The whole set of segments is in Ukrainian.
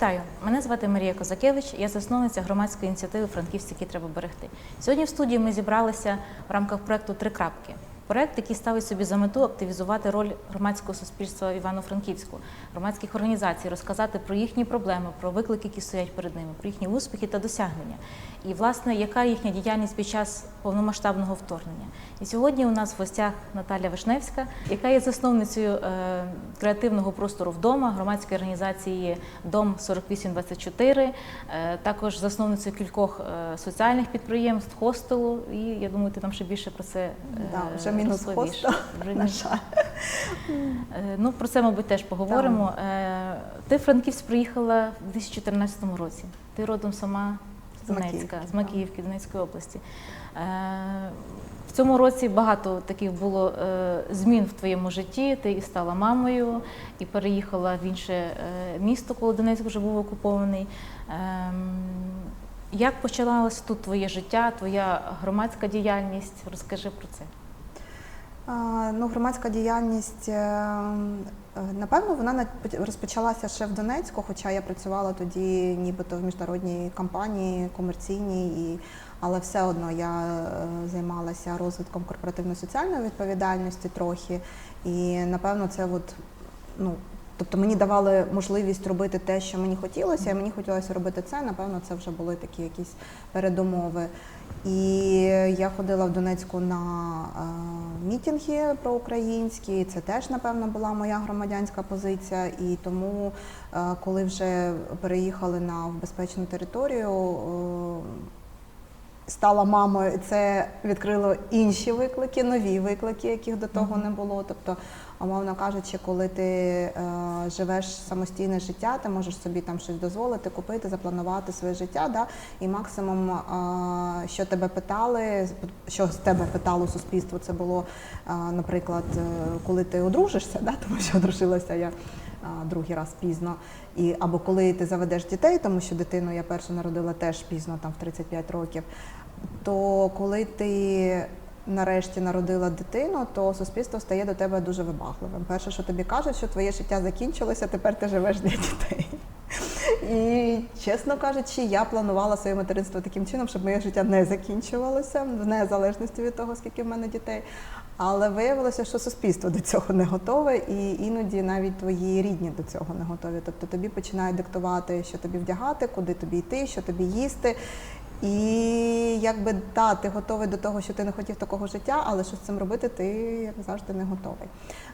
Вітаю! Мене звати Марія Козакевич, я засновниця громадської ініціативи Франківські, треба берегти. Сьогодні в студії ми зібралися в рамках проекту Три крапки. Проект, який ставить собі за мету активізувати роль громадського суспільства Івано-Франківську, громадських організацій, розказати про їхні проблеми, про виклики, які стоять перед ними, про їхні успіхи та досягнення. І, власне, яка їхня діяльність під час повномасштабного вторгнення. І сьогодні у нас в гостях Наталя Вишневська, яка є засновницею е, креативного простору вдома, громадської організації Дом 4824, е, також засновницею кількох е, соціальних підприємств, хостелу. І я думаю, ти нам ще більше про це Да, вже мінус. Вже на жаль. Е, Ну, про це, мабуть, теж поговоримо. Е, Ти в Франківськ приїхала в 2014 році. Ти родом сама з Донецька, з. Макіївки, Донецької області. Е, В цьому році багато таких було змін в твоєму житті. Ти і стала мамою, і переїхала в інше місто, коли Донецьк вже був окупований. Ем, Як почалося тут твоє життя, твоя громадська діяльність? Розкажи про це. Ну, громадська діяльність, е, напевно, вона на- розпочалася ще в Донецьку, хоча я працювала тоді нібито в міжнародній компанії, комерційній, і, але все одно я е, займалася розвитком корпоративно-соціальної відповідальності трохи. І напевно це от, ну, Тобто мені давали можливість робити те, що мені хотілося, і мені хотілося робити це. Напевно, це вже були такі якісь передумови. І я ходила в Донецьку на е, мітинги проукраїнські. Це теж, напевно, була моя громадянська позиція. І тому, е, коли вже переїхали на безпечну територію, е, стала мамою, це відкрило інші виклики, нові виклики, яких до того не було. Тобто, умовно кажучи, коли ти е, живеш самостійне життя, ти можеш собі там щось дозволити, купити, запланувати своє життя. Да? І максимум, е, що тебе питали, що з тебе питало суспільство, це було, е, наприклад, е, коли ти одружишся, да? тому що одружилася я. Другий раз пізно, і або коли ти заведеш дітей, тому що дитину я першу народила теж пізно, там в 35 років. То коли ти нарешті народила дитину, то суспільство стає до тебе дуже вибагливим. Перше, що тобі кажуть, що твоє життя закінчилося, тепер ти живеш для дітей. І чесно кажучи, я планувала своє материнство таким чином, щоб моє життя не закінчувалося, в незалежності від того, скільки в мене дітей. Але виявилося, що суспільство до цього не готове, і іноді навіть твої рідні до цього не готові. Тобто тобі починають диктувати, що тобі вдягати, куди тобі йти, що тобі їсти. І якби та, ти готовий до того, що ти не хотів такого життя, але що з цим робити, ти як завжди не готовий.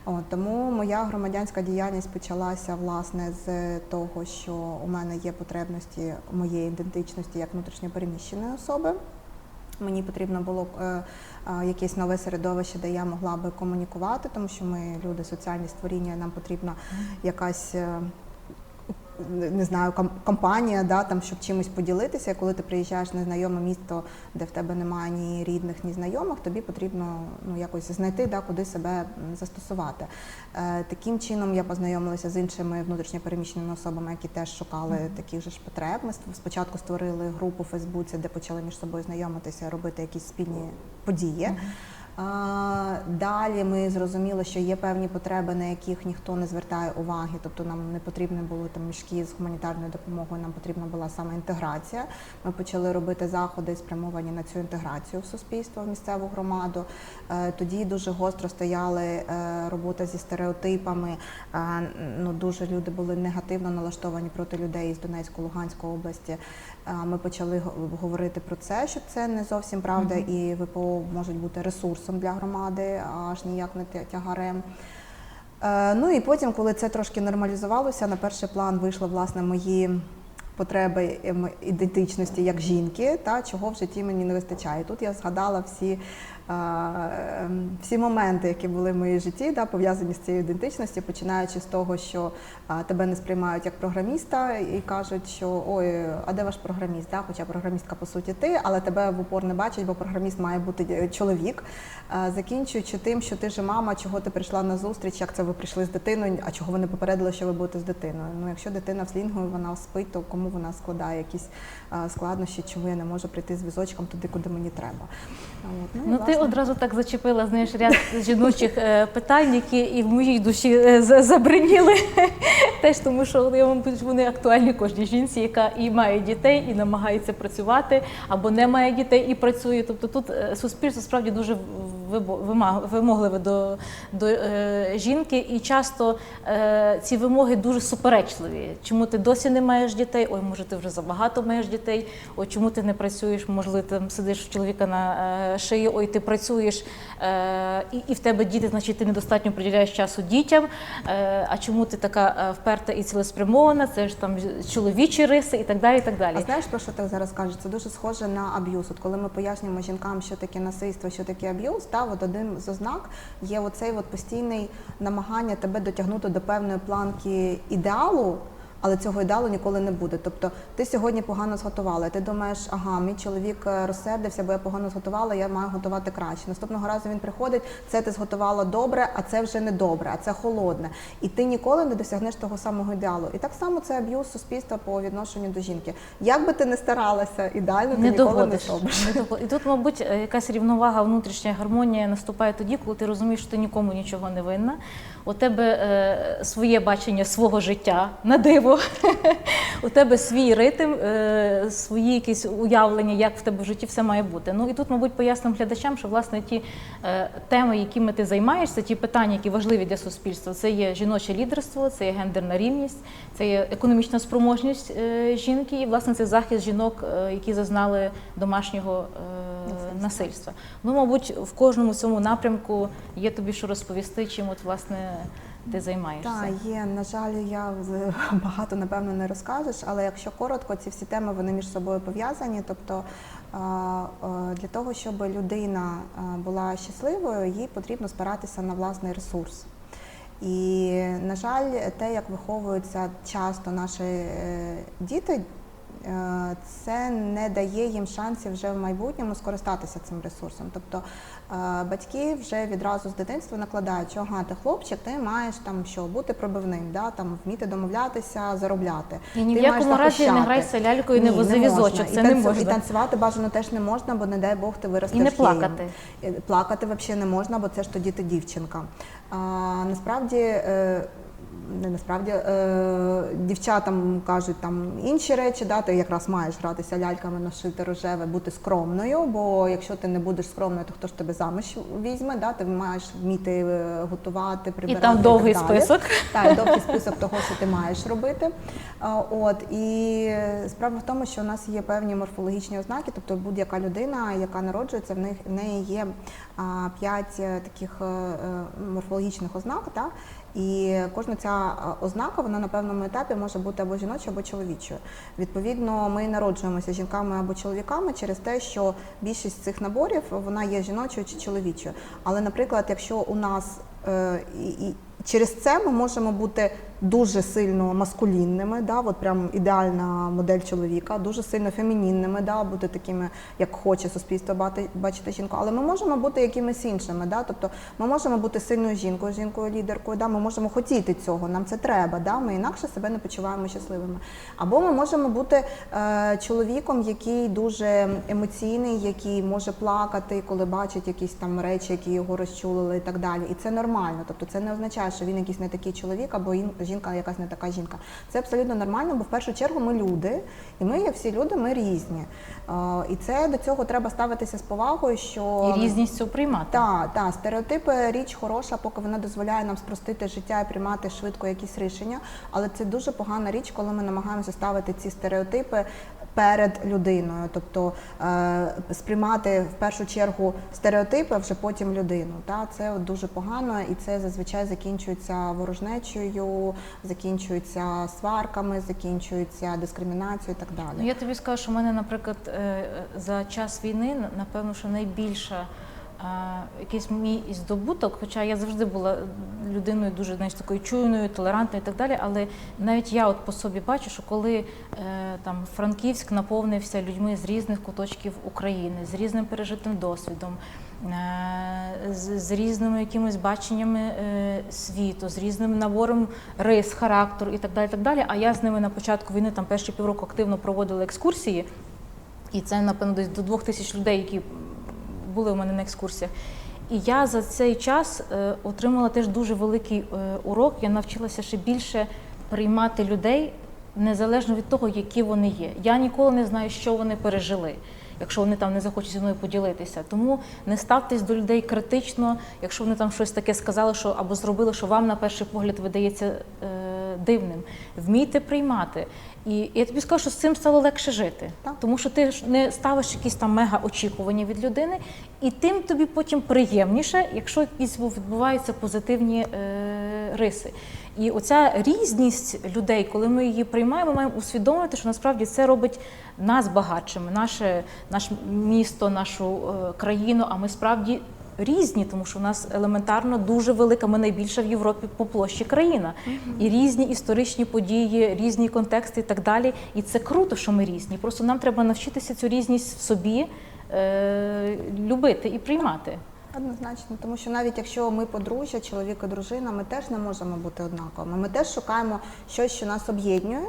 От, тому моя громадянська діяльність почалася власне з того, що у мене є потребності моєї ідентичності як внутрішньопереміщеної особи. Мені потрібно було е, е, якесь нове середовище, де я могла би комунікувати, тому що ми люди соціальні створіння, нам потрібна якась. Не знаю, ком- компанія, да, там, щоб чимось поділитися. Коли ти приїжджаєш в незнайоме місто, де в тебе немає ні рідних, ні знайомих, тобі потрібно ну, якось знайти, да, куди себе застосувати. Е, таким чином я познайомилася з іншими внутрішньопереміщеними особами, які теж шукали таких же ж потреб. Ми спочатку створили групу в Фейсбуці, де почали між собою знайомитися, робити якісь спільні події. А, Далі ми зрозуміли, що є певні потреби, на яких ніхто не звертає уваги. Тобто нам не потрібні були там мішки з гуманітарною допомогою, нам потрібна була саме інтеграція. Ми почали робити заходи, спрямовані на цю інтеграцію в суспільство, в місцеву громаду. Е, Тоді дуже гостро стояли е, робота зі стереотипами. Е, Ну дуже люди були негативно налаштовані проти людей з Донецької, Луганської області. Ми почали говорити про це, що це не зовсім правда, і ВПО можуть бути ресурсом для громади, аж ніяк не тягарем. Е, Ну і потім, коли це трошки нормалізувалося, на перший план вийшли власне мої потреби ем, ідентичності як жінки, та чого в житті мені не вистачає. Тут я згадала всі, всі моменти, які були в моїй житті, да, пов'язані з цією ідентичністю, починаючи з того, що тебе не сприймають як програміста і кажуть, що ой, а де ваш програміст? Да? Хоча програмістка по суті ти, але тебе в упор не бачать, бо програміст має бути е, чоловік. Закінчуючи тим, що ти ж мама, чого ти прийшла на зустріч, як це ви прийшли з дитиною, а чого ви не попередили, що ви будете з дитиною. Ну, якщо дитина в слінгу, вона спить, то кому вона складає якісь складнощі, чому я не можу прийти з візочком туди, куди мені треба. От. Ну, і, ти одразу так зачепила знаєш, ряд жіночих е, питань, які і в моїй душі е, забриніли. Теж тому, що вони, актуальні кожній жінці, яка і має дітей, і намагається працювати, або не має дітей і працює. Тобто тут е, суспільство справді дуже вимогливе до, до е, жінки, і часто е, ці вимоги дуже суперечливі. Чому ти досі не маєш дітей? Ой, може, ти вже забагато маєш дітей. Ой, чому ти не працюєш? Можливо, там сидиш у чоловіка на е, шиї, ой, ти працюєш, е, і, і в тебе діти, значить, ти недостатньо приділяєш часу дітям. Е, а чому ти така е, вперта і цілеспрямована? Це ж там чоловічі риси і так далі. І так далі. А знаєш про що ти зараз кажеш? Це дуже схоже на аб'юз. От коли ми пояснюємо жінкам, що таке насильство, що таке аб'юз, та от один з ознак є оцей от постійний намагання тебе дотягнути до певної планки ідеалу. Але цього ідеалу ніколи не буде. Тобто ти сьогодні погано зготувала, ти думаєш, ага, мій чоловік е, розсердився, бо я погано зготувала, я маю готувати краще. Наступного разу він приходить, це ти зготувала добре, а це вже не добре, а це холодне. І ти ніколи не досягнеш того самого ідеалу. І так само це аб'юз суспільства по відношенню до жінки. Як би ти не старалася, ідеально ти не ніколи доводиш. не зробиш. І тут, мабуть, е, якась рівновага, внутрішня гармонія наступає тоді, коли ти розумієш, що ти нікому нічого не винна. У тебе е, своє бачення свого життя на диво. У тебе свій ритм, е, свої якісь уявлення, як в тебе в житті все має бути. Ну і тут, мабуть, поясним глядачам, що власне ті е, теми, якими ти займаєшся, ті питання, які важливі для суспільства, це є жіноче лідерство, це є гендерна рівність, це є економічна спроможність е, жінки, і власне це захист жінок, е, які зазнали домашнього е, насильства. Ну, мабуть, в кожному цьому напрямку є тобі що розповісти, чим от власне ти займаєшся. Так, є. На жаль, я багато напевно не розкажеш, але якщо коротко, ці всі теми вони між собою пов'язані. Тобто для того, щоб людина була щасливою, їй потрібно спиратися на власний ресурс. І, на жаль, те, як виховуються часто наші е, діти, е, це не дає їм шансів вже в майбутньому скористатися цим ресурсом. Тобто батьки вже відразу з дитинства накладають, що ага, ти хлопчик, ти маєш там що бути пробивним, да, там вміти домовлятися, заробляти. І ні в Ти маєш якому разі не грайся лялькою, не вози візочок. візочок. І не танцю- І танцювати бажано теж не можна, бо не дай Бог ти виростеш І не плакати. Е, Плакати взагалі не можна, бо це ж тоді ти дівчинка. А, насправді. Не насправді е, дівчатам кажуть там інші речі, да, ти якраз маєш гратися ляльками, носити рожеве, бути скромною. Бо якщо ти не будеш скромною, то хто ж тебе заміж візьме? Да? Ти маєш вміти е, готувати, І прибирати. там довгий так далі. список. Так, довгий список того, що ти маєш робити. От і справа в тому, що у нас є певні морфологічні ознаки, тобто будь-яка людина, яка народжується, в них в неї є п'ять е, таких е, морфологічних ознак. Так? І кожна ця е, ознака вона на певному етапі може бути або жіночою, або чоловічою. Відповідно, ми народжуємося жінками або чоловіками через те, що більшість цих наборів вона є жіночою чи чоловічою. Але, наприклад, якщо у нас е, і, і через це ми можемо бути дуже сильно маскулінними, да, от прям ідеальна модель чоловіка, дуже сильно фемінінними, да, бути такими, як хоче суспільство бати- бачити жінку. Але ми можемо бути якимись іншими. Да, тобто ми можемо бути сильною жінкою, жінкою лідеркою, да, ми можемо хотіти цього, нам це треба, да, ми інакше себе не почуваємо щасливими. Або ми можемо бути е, чоловіком, який дуже емоційний, який може плакати, коли бачить якісь там речі, які його розчулили і так далі. І це нормально. Тобто це не означає, що він якийсь не такий чоловік або ін- жінка якась не така жінка. Це абсолютно нормально, бо в першу чергу ми люди, і ми, як всі люди, ми різні. Е, і це до цього треба ставитися з повагою, що І різністю приймати. так, та, стереотипи річ хороша, поки вона дозволяє нам спростити життя і приймати швидко якісь рішення. Але це дуже погана річ, коли ми намагаємося ставити ці стереотипи перед людиною, тобто е, сприймати в першу чергу стереотипи, а вже потім людину. Та це дуже погано, і це зазвичай закінчується ворожнечою, закінчується сварками, закінчується дискримінацією і так далі. Ну, я тобі скажу, що в мене, наприклад, е, за час війни, напевно, що найбільша якийсь мій здобуток, хоча я завжди була людиною дуже знаєш, такою чуйною, толерантною і так далі, але навіть я от по собі бачу, що коли е, там Франківськ наповнився людьми з різних куточків України, з різним пережитим досвідом, е, з, з різними якимись баченнями е, світу, з різним набором рис, характеру і так далі. так далі. А я з ними на початку війни там перші півроку активно проводила екскурсії. І це, напевно, десь до двох тисяч людей, які були у мене на екскурсіях. І я за цей час е, отримала теж дуже великий е, урок. Я навчилася ще більше приймати людей незалежно від того, які вони є. Я ніколи не знаю, що вони пережили. Якщо вони там не захочуть зі мною поділитися, тому не ставтесь до людей критично, якщо вони там щось таке сказали, що або зробили, що вам на перший погляд видається е, дивним. Вмійте приймати. І я тобі скажу, що з цим стало легше жити, Так. тому що ти ж не ставиш якісь там мега очікування від людини, і тим тобі потім приємніше, якщо якісь відбуваються позитивні е, риси. І оця різність людей, коли ми її приймаємо, ми маємо усвідомити, що насправді це робить нас багатшими, наше, наше місто, нашу е, країну. А ми справді різні, тому що у нас елементарно дуже велика, ми найбільша в Європі по площі країна. І різні історичні події, різні контексти і так далі. І це круто, що ми різні. Просто нам треба навчитися цю різність в собі е, любити і приймати. Однозначно, тому що навіть якщо ми подружжя, чоловік і дружина, ми теж не можемо бути однаковими. Ми теж шукаємо щось, що нас об'єднує,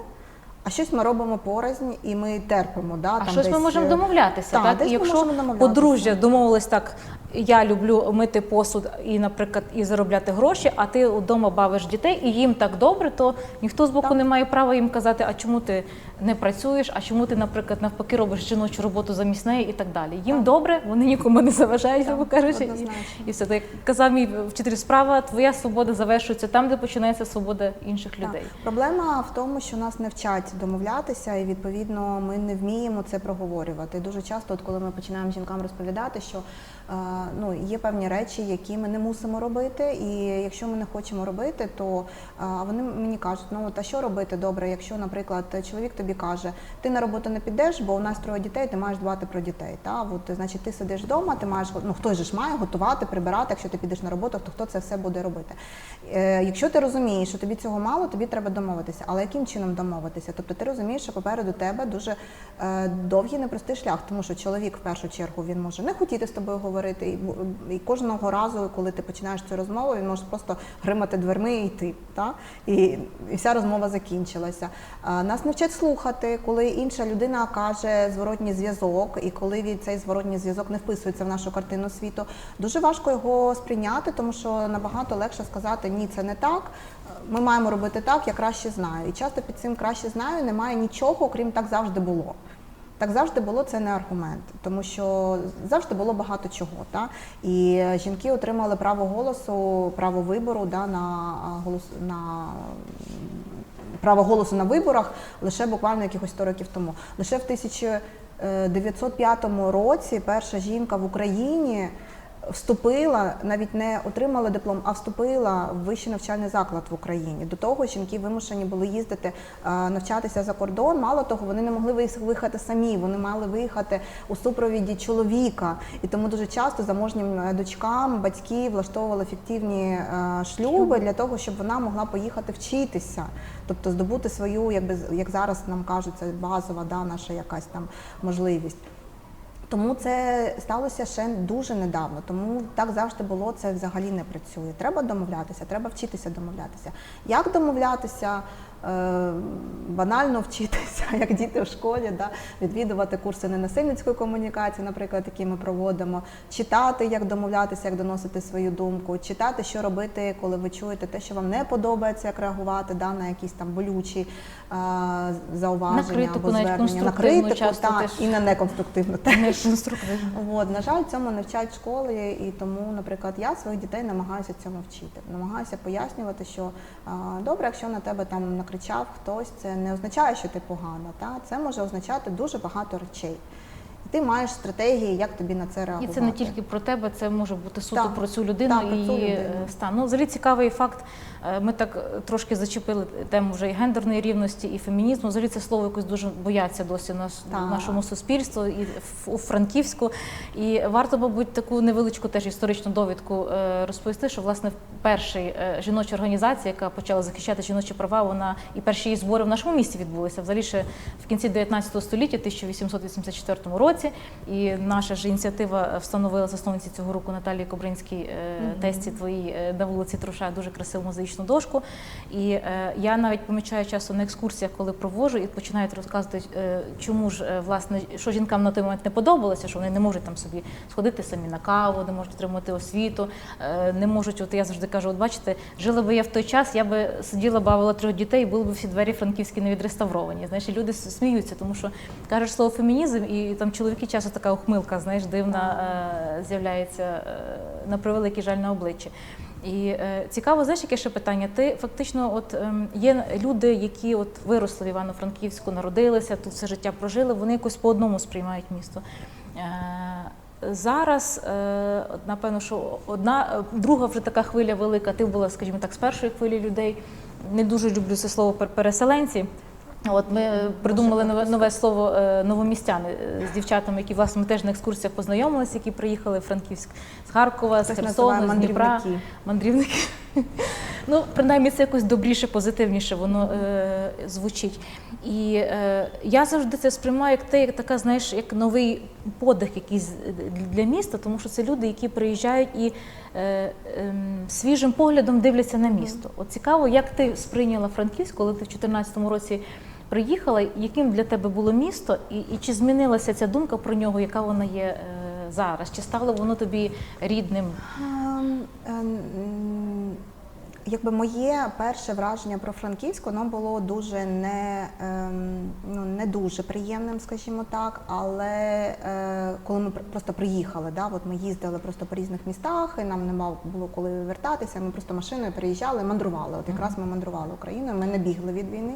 а щось ми робимо порознь і ми терпимо. Да, А там щось ми можемо е, домовлятися, так, так? десь якщо подружжя домовились так, я люблю мити посуд і, наприклад, і заробляти гроші, а ти вдома бавиш дітей, і їм так добре, то ніхто з боку Так. не має права їм казати, а чому ти не працюєш, а чому ти, наприклад, навпаки робиш жіночу роботу замість неї і так далі. Їм добре, вони нікому не заважають, грубо кажучи. І, і все. Так, казав мій вчитель справа, твоя свобода завершується там, де починається свобода інших людей. Проблема в тому, що нас не вчать домовлятися, і відповідно ми не вміємо це проговорювати. Дуже часто, от коли ми починаємо жінкам розповідати, що ну є певні речі, які ми не мусимо робити, і якщо ми не хочемо робити, то вони мені кажуть, ну от, а що робити добре, якщо, наприклад, чоловік тобі каже, ти на роботу не підеш, бо у нас троє дітей, ти маєш дбати про дітей. Та от значить, ти сидиш вдома, ти маєш ну хтось же ж має готувати, прибирати. Якщо ти підеш на роботу, то хто це все буде робити? Е, якщо ти розумієш, що тобі цього мало, тобі треба домовитися. Але яким чином домовитися? Тобто ти розумієш, що попереду тебе дуже е, довгий непростий шлях, тому що чоловік в першу чергу він може не хотіти з тобою говорити, і, і кожного разу, коли ти починаєш цю розмову, він може просто гримати дверми і йти. Та? І, і вся розмова закінчилася. Нас не вчать слухати, коли інша людина каже зворотній зв'язок, і коли цей зворотній зв'язок не вписується в нашу картину світу, дуже важко його сприйняти, тому що набагато легше сказати ні, це не так. Ми маємо робити так, я краще знаю. І часто під цим краще знаю немає нічого, окрім так завжди було. Так завжди було це не аргумент, тому що завжди було багато чого. Та? І жінки отримали право голосу, право вибору да, на голос на право голосу на виборах лише буквально якихось 100 років тому. Лише в 1905 році перша жінка в Україні вступила, навіть не отримала диплом, а вступила в вищий навчальний заклад в Україні. До того жінки вимушені були їздити е, навчатися за кордон. Мало того, вони не могли виїхати самі, вони мали виїхати у супровіді чоловіка. І тому дуже часто заможнім е, дочкам батьки влаштовували фіктивні е, шлюби для того, щоб вона могла поїхати вчитися, тобто здобути свою, якби як зараз нам кажуть, це базова да, наша якась там можливість. Тому це сталося ще дуже недавно. Тому так завжди було. Це взагалі не працює. Треба домовлятися, треба вчитися домовлятися. Як домовлятися? Е, банально вчитися, як діти в школі, да? відвідувати курси ненасильницької комунікації, наприклад, які ми проводимо, читати, як домовлятися, як доносити свою думку, читати, що робити, коли ви чуєте те, що вам не подобається, як реагувати да, на якісь там болючі е, зауваження На критику, або звернення, на критику часто та, теж. і на неконструктивну теж. От, на жаль, цьому не вчать в і тому, наприклад, я своїх дітей намагаюся цьому вчити. Намагаюся пояснювати, що а, добре, якщо на тебе там накричав хтось, це не означає, що ти погана. Та? Це може означати дуже багато речей. І ти маєш стратегії, як тобі на це реагувати. І це не тільки про тебе, це може бути суто Так, про цю людину так, про і цю людину. е, стан. Ну, взагалі цікавий факт. Е, Ми так е, трошки зачепили тему вже і гендерної рівності, і фемінізму. Взагалі це слово якось дуже бояться досі Так. в нашому суспільстві і в- у Франківську. І варто, мабуть, таку невеличку теж історичну довідку е, розповісти, що власне перша жіноча організація, яка почала захищати жіночі права, вона і перші її збори в нашому місті відбулися. Взагалі ще в кінці 19 століття, 1884 році. І наша ж ініціатива встановила засновниці цього року Наталії Кобринській тесті твоїй е, на вулиці Труша дуже красиву музичну дошку. І е, я навіть помічаю часто на екскурсіях, коли проводжу, і починають розказувати, е, чому ж е, власне що жінкам на той момент не подобалося, що вони не можуть там собі сходити самі на каву, не можуть отримати освіту, е, не можуть. От я завжди кажу, от бачите, жила би я в той час, я би сиділа, бавила трьох дітей, і були б всі двері франківські не відреставровані. Знаєш, люди сміються, тому що кажеш слово фемінізм, і там чоловіки часто така ухмилка, знаєш, дивна е, з'являється е, на превеликий жаль на обличчі. І е, цікаво, знаєш, яке ще питання? Ти фактично, от ем, є люди, які от виросли в Івано-Франківську, народилися, тут все життя прожили, вони якось по одному сприймають місто. Е, Зараз, е, напевно, що одна, друга вже така хвиля велика. Ти була, скажімо так, з першої хвилі людей. Не дуже люблю це слово переселенці. От ми е, придумали нове, нове слово е, новомістяни е, з дівчатами, які власне ми теж на екскурсіях познайомилися, які приїхали в Франківськ з Харкова, з називає з Дніпра. мандрівники. Ну, принаймні, це якось добріше, позитивніше воно е, звучить. І е, я завжди це сприймаю як те, як така, знаєш, як новий подих якийсь для міста, тому що це люди, які приїжджають і е, ем, свіжим поглядом дивляться на місто. От цікаво, як ти сприйняла Франківськ, коли ти в 2014 році приїхала, яким для тебе було місто, і, і чи змінилася ця думка про нього, яка вона є е, зараз? Чи стало воно тобі рідним? Ем, ем, Якби моє перше враження про Франківськ, воно було дуже не, ем, ну, не дуже приємним, скажімо так. Але е, коли ми пр- просто приїхали, да, от ми їздили просто по різних містах, і нам нема було коли вертатися. Ми просто машиною переїжджали, мандрували. От якраз ми мандрували Україною. Ми не бігли від війни.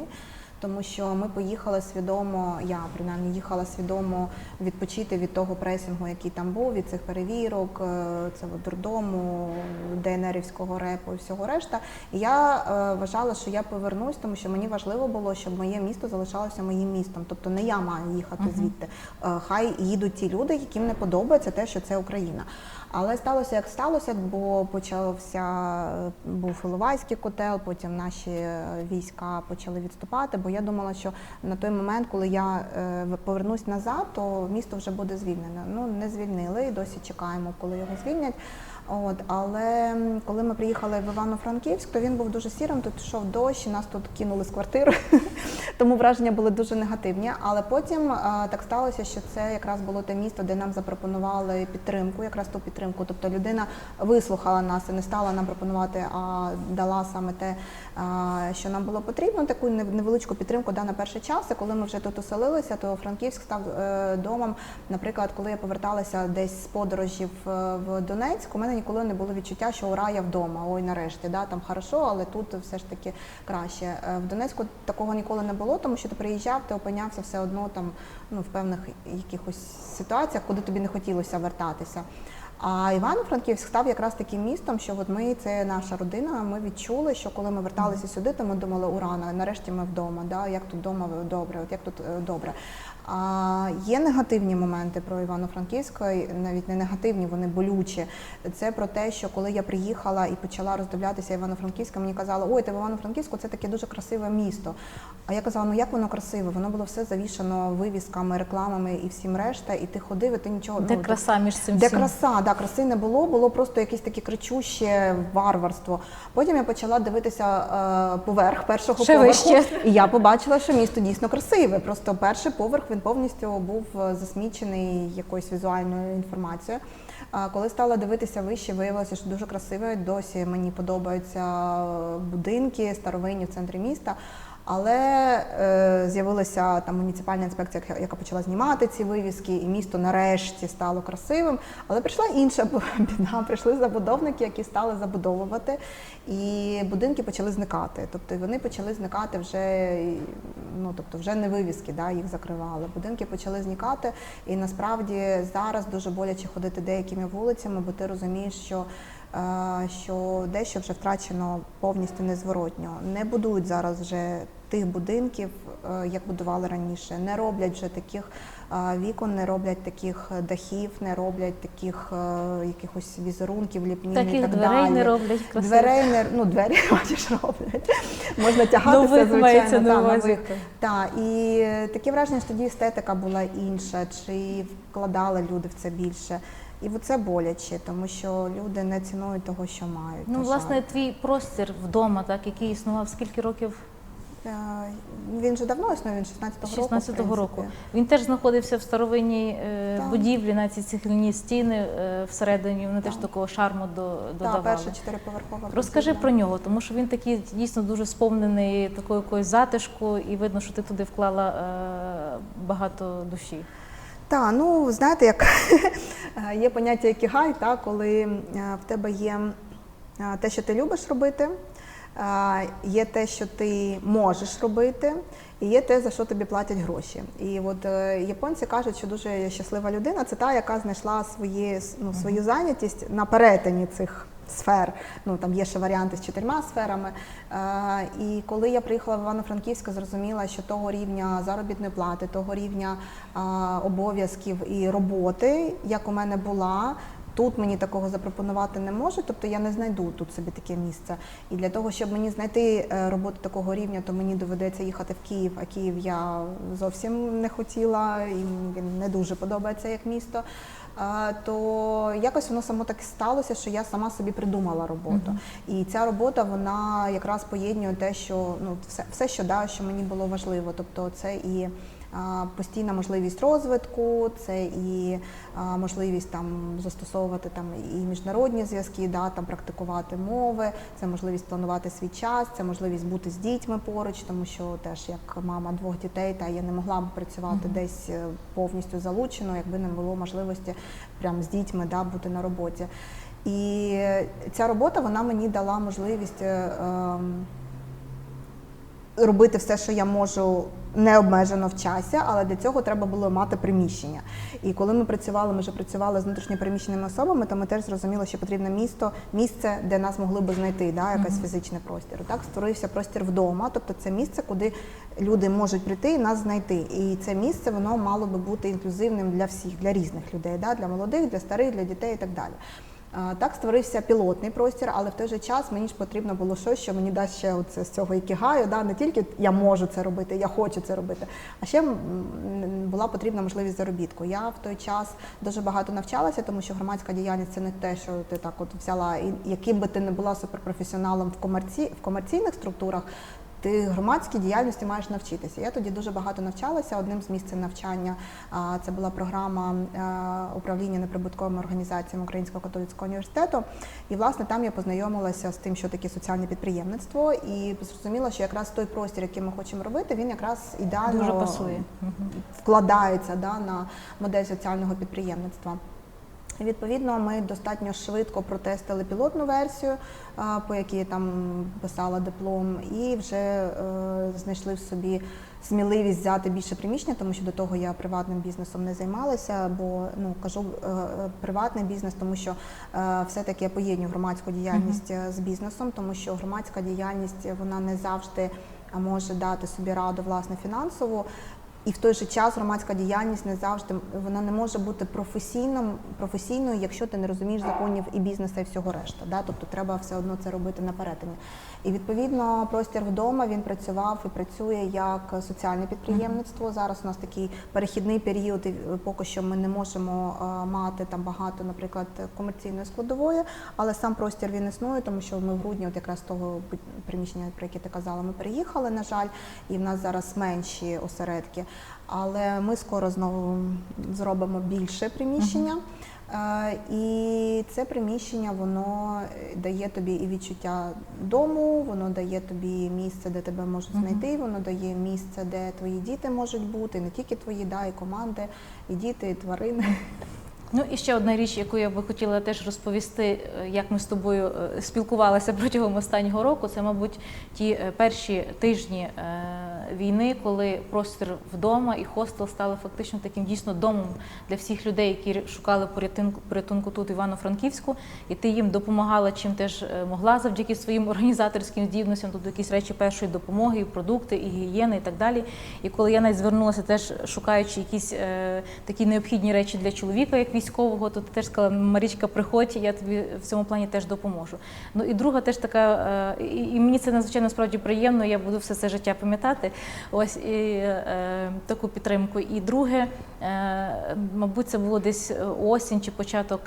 Тому що ми поїхали свідомо, я принаймні їхала свідомо відпочити від того пресінгу, який там був, від цих перевірок, це дурдому, ДНРівського репу і всього решта. І я е, вважала, що я повернусь, тому що мені важливо було, щоб моє місто залишалося моїм містом. Тобто не я маю їхати звідти. Е, хай їдуть ті люди, яким не подобається те, що це Україна. Але сталося як сталося, бо почався був Іловайський котел, потім наші е, війська почали відступати. Бо я думала, що на той момент, коли я е, повернусь назад, то місто вже буде звільнене. Ну не звільнили, і досі чекаємо, коли його звільнять. От, але коли ми приїхали в Івано-Франківськ, то він був дуже сірим. Тут йшов дощ, нас тут кинули з квартири, тому враження були дуже негативні. Але потім е, так сталося, що це якраз було те місто, де нам запропонували підтримку, якраз ту підтримку. Тобто людина вислухала нас і не стала нам пропонувати, а дала саме те, е, що нам було потрібно, таку невеличку підтримку да, на перший час. І коли ми вже тут оселилися, то Франківськ став е, домом. Наприклад, коли я поверталася десь з подорожі в, Донецьк, у мене ніколи не було відчуття, що ура, я вдома. Ой, нарешті, да, там хорошо, але тут все ж таки краще. В Донецьку такого ніколи не було, тому що ти приїжджав, ти опинявся все одно там ну, в певних якихось ситуаціях, куди тобі не хотілося вертатися. А Івано-Франківськ став якраз таким містом, що от ми це наша родина. Ми відчули, що коли ми верталися сюди, то ми думали, ура, на- нарешті ми вдома. Да? Як тут вдома добре, от як тут е, добре. А є негативні моменти про Івано-Франківськ, і навіть не негативні, вони болючі. Це про те, що коли я приїхала і почала роздивлятися Івано-Франківська, мені казали, ой, ти в Івано-Франківську це таке дуже красиве місто. А я казала, ну як воно красиве? Воно було все завішано вивісками, рекламами і всім решта, і ти ходив, і ти нічого Де ну, краса між цим де всім? краса, да, краси не було, було просто якесь таке кричуще варварство. Потім я почала дивитися е, поверх першого Ще поверху, вище. і я побачила, що місто дійсно красиве. Просто перший поверх він повністю був е, засмічений якоюсь візуальною інформацією. Коли стала дивитися вище, виявилося, що дуже красиво. Досі мені подобаються е, будинки старовинні в центрі міста. Але е, з'явилася там муніципальна інспекція, яка- почала знімати ці вивіски, і місто нарешті стало красивим. Але прийшла інша біда. Прийшли забудовники, які стали забудовувати, і будинки почали зникати. Тобто вони почали зникати вже ну тобто вже не вивіски, да, їх закривали. Будинки почали зникати, і насправді зараз дуже боляче ходити деякими вулицями, бо ти розумієш, що що дещо вже втрачено повністю незворотньо. Не будують зараз вже тих будинків, е, як будували раніше. Не роблять вже таких е, вікон, не роблять таких дахів, не роблять таких е, якихось візерунків, ліпнін і так дверей далі. не роблять красивих. Дверей не ну двері бачиш роблять. Можна тягатися, звичайно. на та, нових. Так, і е, таке враження, що тоді естетика була інша, чи вкладали люди в це більше. І це боляче, тому що люди не цінують того, що мають. Ну, власне, жаль. твій простір вдома, так, який існував скільки років? Е, він же давно існує, він 16-го року. 16-го року. принципі. Він теж знаходився в старовинній е, Так. будівлі, на ці цегляні стіни е, всередині. Вони теж такого шарму до, Так, додавали. перша чотириповерхова. Розкажи будівля. про нього, тому що він такий дійсно дуже сповнений такою якоюсь затишку, і видно, що ти туди вклала багато душі. Так, ну знаєте, як є поняття ікігай, та, коли е, в тебе є е, те, що ти любиш робити, е, є те, що ти можеш робити, і є те, за що тобі платять гроші. І от е, японці кажуть, що дуже щаслива людина це та, яка знайшла свої, ну, свою зайнятість на перетині цих. Сфер, ну там є ще варіанти з чотирма сферами. Е, і коли я приїхала в Івано-Франківськ, зрозуміла, що того рівня заробітної плати, того рівня обов'язків і роботи, як у мене була, тут мені такого запропонувати не можуть, тобто я не знайду тут собі таке місце. І для того, щоб мені знайти е, роботу такого рівня, то мені доведеться їхати в Київ, а Київ я зовсім не хотіла, і він не дуже подобається як місто. То якось воно само так сталося, що я сама собі придумала роботу. І ця робота вона якраз поєднує те, що ну все, все що да, що мені було важливо. Тобто це і постійна можливість розвитку, це і можливість там застосовувати там і міжнародні зв'язки, да, там практикувати мови, це можливість планувати свій час, це можливість бути з дітьми поруч, тому що теж як мама двох дітей, та я не могла б працювати десь е, повністю залучено, якби не було можливості прям з дітьми да, бути на роботі. І ця робота вона мені дала можливість. е, ем, робити все, що я можу необмежено в часі, але для цього треба було мати приміщення. І коли ми працювали, ми вже працювали з внутрішньопереміщеними особами, то ми теж зрозуміли, що потрібно місто, місце, де нас могли би знайти, да, якийсь фізичний простір. Так створився простір вдома, тобто це місце, куди люди можуть прийти і нас знайти. І це місце воно мало би бути інклюзивним для всіх, для різних людей, да, для молодих, для старих, для дітей і так далі. Так створився пілотний простір, але в той же час мені ж потрібно було щось, що мені дасть ще оце з цього ікігаю. Да? Не тільки я можу це робити, я хочу це робити, а ще була потрібна можливість заробітку. Я в той час дуже багато навчалася, тому що громадська діяльність це не те, що ти так от взяла, і яким би ти не була суперпрофесіоналом в комерці в комерційних структурах. Ти громадській діяльності маєш навчитися. Я тоді дуже багато навчалася. Одним з місць навчання це була програма управління неприбутковими організаціями Українського католицького університету. І власне там я познайомилася з тим, що таке соціальне підприємництво, і зрозуміла, що якраз той простір, який ми хочемо робити, він якраз ідеально Дуже пасує. Вкладається да, на модель соціального підприємництва. Відповідно, ми достатньо швидко протестили пілотну версію, по якій там писала диплом, і вже е, знайшли в собі сміливість взяти більше приміщення, тому що до того я приватним бізнесом не займалася, бо ну кажу е, е, приватний бізнес, тому що все-таки я поєдню громадську діяльність е, з бізнесом, тому що громадська діяльність вона не завжди а, може дати собі раду власне фінансову. І в той же час громадська діяльність не завжди вона не може бути професійним, професійною, якщо ти не розумієш законів і бізнесу, і всього решта. Да? Тобто треба все одно це робити на перетині. І відповідно простір вдома він працював і працює як соціальне підприємництво. Зараз у нас такий перехідний період, і поки що ми не можемо е, мати там багато, наприклад, комерційної складової, але сам простір він існує, тому що ми в грудні, от якраз того приміщення, про яке ти казала, ми переїхали, на жаль, і в нас зараз менші осередки. Але ми скоро знову зробимо більше приміщення. Е, І це приміщення воно дає тобі і відчуття дому, воно дає тобі місце, де тебе можуть знайти, воно дає місце, де твої діти можуть бути, не тільки твої, да, і команди, і діти, і тварини. Ну і ще одна річ, яку я би хотіла теж розповісти, е, як ми з тобою е, спілкувалися протягом останнього року. Це, мабуть, ті е, перші тижні війни, коли простір вдома і хостел стали фактично таким дійсно домом для всіх людей, які шукали порятунку, порятунку тут Івано-Франківську, і ти їм допомагала чим теж могла завдяки своїм організаторським здібностям. Тут якісь речі першої допомоги, і продукти, і гігієни, і так далі. І коли я навіть звернулася, теж шукаючи якісь такі необхідні речі для чоловіка, як військового, то ти теж сказала, Марічка, приходь, я тобі в цьому плані теж допоможу. Ну і друга теж така, е, і, мені це надзвичайно справді приємно. Я буду все це життя пам'ятати. Ось і е, таку підтримку. І друге, е, мабуть, це було десь осінь чи початок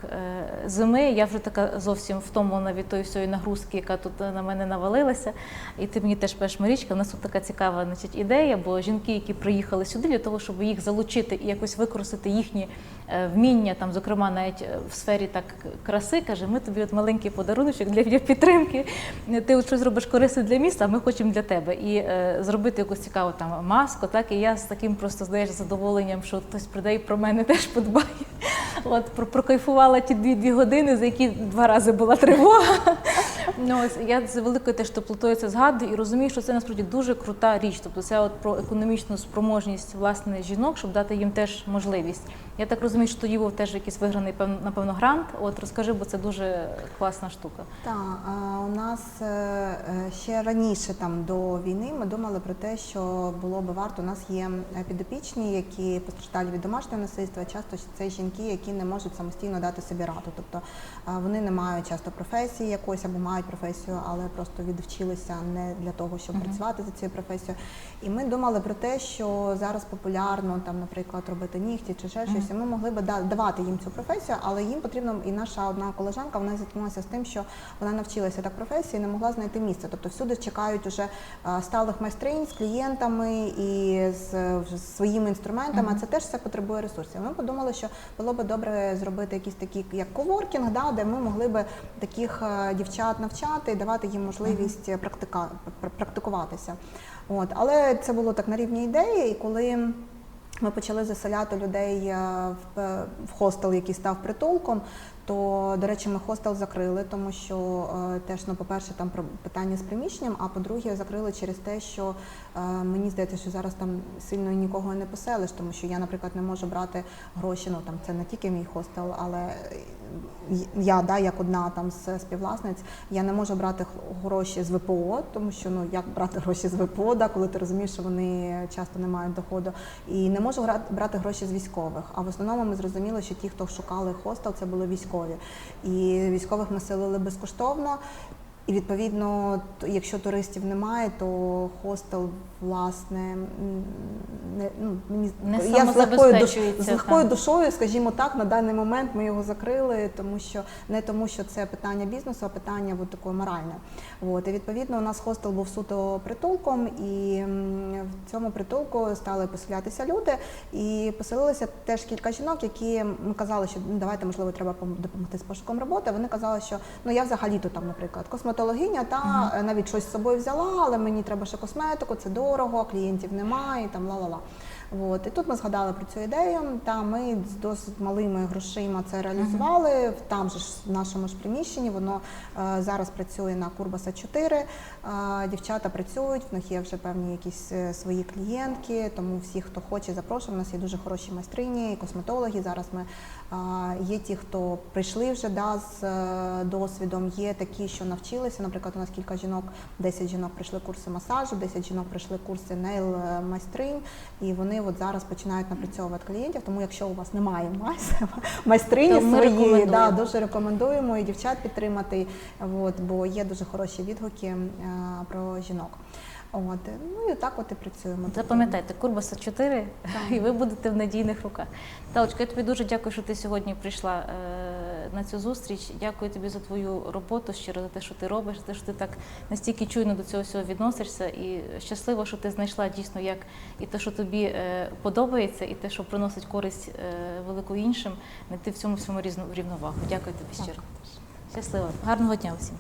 зими. Я вже така зовсім втомлена від тої всієї нагрузки, яка тут на мене навалилася. І ти мені теж пишеш, Марічка, у нас тут така цікава значить, ідея, бо жінки, які приїхали сюди для того, щоб їх залучити і якось використати їхні вміння, там, зокрема, навіть е, в сфері так краси, каже, ми тобі от маленький подаруночок для, підтримки. Ти от щось зробиш корисне для міста, а ми хочемо для тебе. І е, зробити якусь цікаву там маску. Так і я з таким просто знаєш задоволенням, що хтось прийде і про мене теж подбає. От прокайфувала ті дві, дві години, за які два рази була тривога. Ну, ось я з великою теж теплотою це згадую і розумію, що це насправді дуже крута річ. Тобто це от про економічну спроможність власне жінок, щоб дати їм теж можливість. Я так розумію, що тоді був теж якийсь виграний напевно грант. От розкажи, бо це дуже класна штука. Так, у нас е, е, ще раніше там до війни ми думали про те, що було би варто. У нас є підопічні, які постраждали від домашнього насильства. Часто це жінки, які не можуть самостійно дати собі раду. Тобто вони не мають часто професії якоїсь або мають професію, але просто відвчилися не для того, щоб працювати за цією професією. І ми думали про те, що зараз популярно там, наприклад, робити нігті чи ще щось. І ми могли би давати їм цю професію, але їм потрібно і наша одна колежанка вона зіткнулася з тим, що вона навчилася так професії, не могла знайти місце. Тобто всюди чекають уже сталих майстринь з клієнтами і з своїми інструментами. А Це теж все потребує ресурсів. Ми подумали, що було би добре зробити якийсь такий як коворкінг, да, де ми могли би таких е, дівчат навчати і давати їм можливість практика, практикуватися. От, але це було так на рівні ідеї, і коли. Ми почали заселяти людей е, е, в хостел, який став притулком. То, до речі, ми хостел закрили, тому що е, теж, ну, по-перше, там питання з приміщенням, а по-друге, закрили через те, що е, мені здається, що зараз там сильно нікого не поселиш, тому що я, наприклад, не можу брати гроші. Ну там це не тільки мій хостел, але я, да, як одна там з співвласниць, я не можу брати гроші з ВПО, тому що ну як брати гроші з ВПО, да, коли ти розумієш, що вони часто не мають доходу, і не можу брати гроші з військових. А в основному ми зрозуміли, що ті, хто шукали хостел, це були військові. І військових ми селили безкоштовно. І відповідно, якщо туристів немає, то хостел власне не ну мені Не я з легкою, душ, з легкою так. душою, скажімо так, на даний момент ми його закрили, тому що не тому, що це питання бізнесу, а питання от, такое моральне. От і відповідно у нас хостел був суто притулком, і в цьому притулку стали поселятися люди. І поселилися теж кілька жінок, які ми казали, що ну, давайте можливо треба пом- допомогти з пошуком роботи. Вони казали, що ну я взагалі то там, наприклад, косметологиня, та е, навіть щось з собою взяла, але мені треба ще косметику, це дорого, клієнтів немає, там ла-ла-ла. От. І тут ми згадали про цю ідею, та ми з досить малими грошима це реалізували. В Там же ж в нашому ж приміщенні воно е, зараз працює на Курбаса 4. Е, дівчата працюють, в них є вже певні якісь е, свої клієнтки, тому всі, хто хоче, запрошуємо. У нас є дуже хороші майстрині, і косметологи. Зараз ми е, є ті, хто прийшли вже да, з е, досвідом, є такі, що навчилися. Наприклад, у нас кілька жінок, 10 жінок прийшли курси масажу, 10 жінок прийшли курси нейл е, майстринь, і вони от зараз починають напрацьовувати клієнтів. Тому якщо у вас немає майстрині своєї, да, дуже рекомендуємо і дівчат підтримати, от, бо є дуже хороші відгуки е, про жінок. От, ну і так от і працюємо. Запам'ятайте, Курбаса 4, і ви будете в надійних руках. Талочка, я тобі дуже дякую, що ти сьогодні прийшла е, на цю зустріч. Дякую тобі за твою роботу, щиро за те, що ти робиш, за те, що ти так настільки чуйно до цього всього відносишся. І щаслива, що ти знайшла дійсно як і те, що тобі е, подобається, і те, що приносить користь е, велику іншим, знайти в цьому всьому різну рівновагу. Дякую тобі щиро. Щаслива. Гарного дня усім.